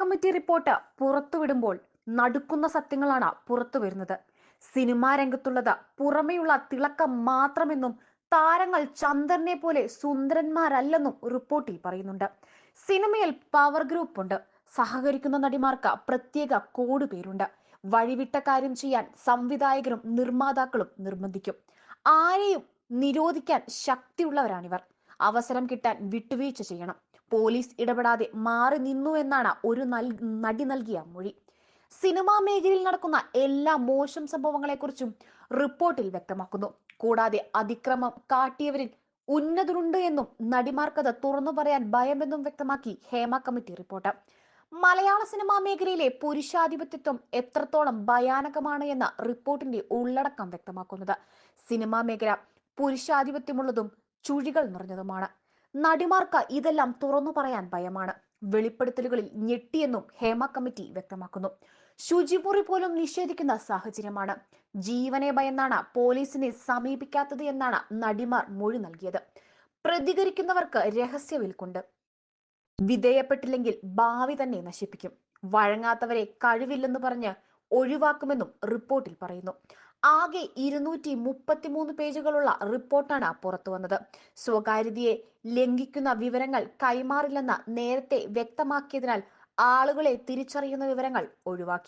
Committee report പുറത്തുവിടുമ്പോൾ നടുക്കുന്ന സത്യങ്ങളാണ് പുറത്തു വരുന്നത് സിനിമാ രംഗത്തുള്ളത് പുറമെയുള്ള തിളക്കം മാത്രമെന്നും താരങ്ങൾ ചന്ദ്രനെ പോലെ സുന്ദരന്മാരല്ലെന്നും റിപ്പോർട്ടിൽ പറയുന്നുണ്ട്. സിനിമയിൽ പവർ ഗ്രൂപ്പ് ഉണ്ട്. സഹകരിക്കുന്ന നടിമാർക്ക് പ്രത്യേക കോഡ് പേരുണ്ട്. വഴിവിട്ട കാര്യം ചെയ്യാൻ സംവിധായകരും നിർമ്മാതാക്കളും നിർബന്ധിക്കും. ആരെയും നിരോധിക്കാൻ ശക്തിയുള്ളവരാണിവർ. അവസരം കിട്ടാൻ വിട്ടുവീഴ്ച ചെയ്യണം. പോലീസ് ഇടപെടാതെ മാറി നിന്നു എന്നാണ് ഒരു നടി നൽകിയ മൊഴി. സിനിമാ മേഖലയിൽ നടക്കുന്ന എല്ലാ മോശം സംഭവങ്ങളെക്കുറിച്ചും റിപ്പോർട്ടിൽ വ്യക്തമാക്കുന്നു. കൂടാതെ അതിക്രമം കാട്ടിയവരിൽ ഉന്നതരുണ്ട് എന്നും നടിമാർക്കത് തുറന്നു പറയാൻ ഭയമെന്നും വ്യക്തമാക്കി ഹേമ കമ്മിറ്റി റിപ്പോർട്ട്. മലയാള സിനിമാ മേഖലയിലെ പുരുഷാധിപത്യത്വം എത്രത്തോളം ഭയാനകമാണ് എന്ന റിപ്പോർട്ടിന്റെ ഉള്ളടക്കം വ്യക്തമാക്കുന്നത്. സിനിമാ മേഖല പുരുഷാധിപത്യമുള്ളതും ചുഴികൾ നിറഞ്ഞതുമാണ്. നടിമാർക്ക് ഇതെല്ലാം തുറന്നു പറയാൻ ഭയമാണ്. വെളിപ്പെടുത്തലുകളിൽ ഞെട്ടിയെന്നും ഹേമ കമ്മിറ്റി വ്യക്തമാക്കുന്നു. ശുചിമുറി പോലും നിഷേധിക്കുന്ന സാഹചര്യമാണ്. ജീവനെ ഭയന്നാണ് പോലീസിനെ സമീപിക്കാത്തത് എന്നാണ് നടിമാർ മൊഴി നൽകിയത്. പ്രതികരിക്കുന്നവർക്ക് രഹസ്യവിൽക്കുണ്ട്. വിധേയപ്പെട്ടില്ലെങ്കിൽ ഭാവി തന്നെ നശിപ്പിക്കും. വഴങ്ങാത്തവരെ കഴിവില്ലെന്ന് പറഞ്ഞ് ഒഴിവാക്കുമെന്നും റിപ്പോർട്ടിൽ പറയുന്നു. ആകെ ഇരുന്നൂറ്റി മുപ്പത്തിമൂന്ന് പേജുകളുള്ള റിപ്പോർട്ടാണ് പുറത്തു വന്നത്. സ്വകാര്യതയെ ലംഘിക്കുന്ന വിവരങ്ങൾ കൈമാറില്ലെന്ന് നേരത്തെ വ്യക്തമാക്കിയതിനാൽ ആളുകളെ തിരിച്ചറിയുന്ന വിവരങ്ങൾ ഒഴിവാക്കി.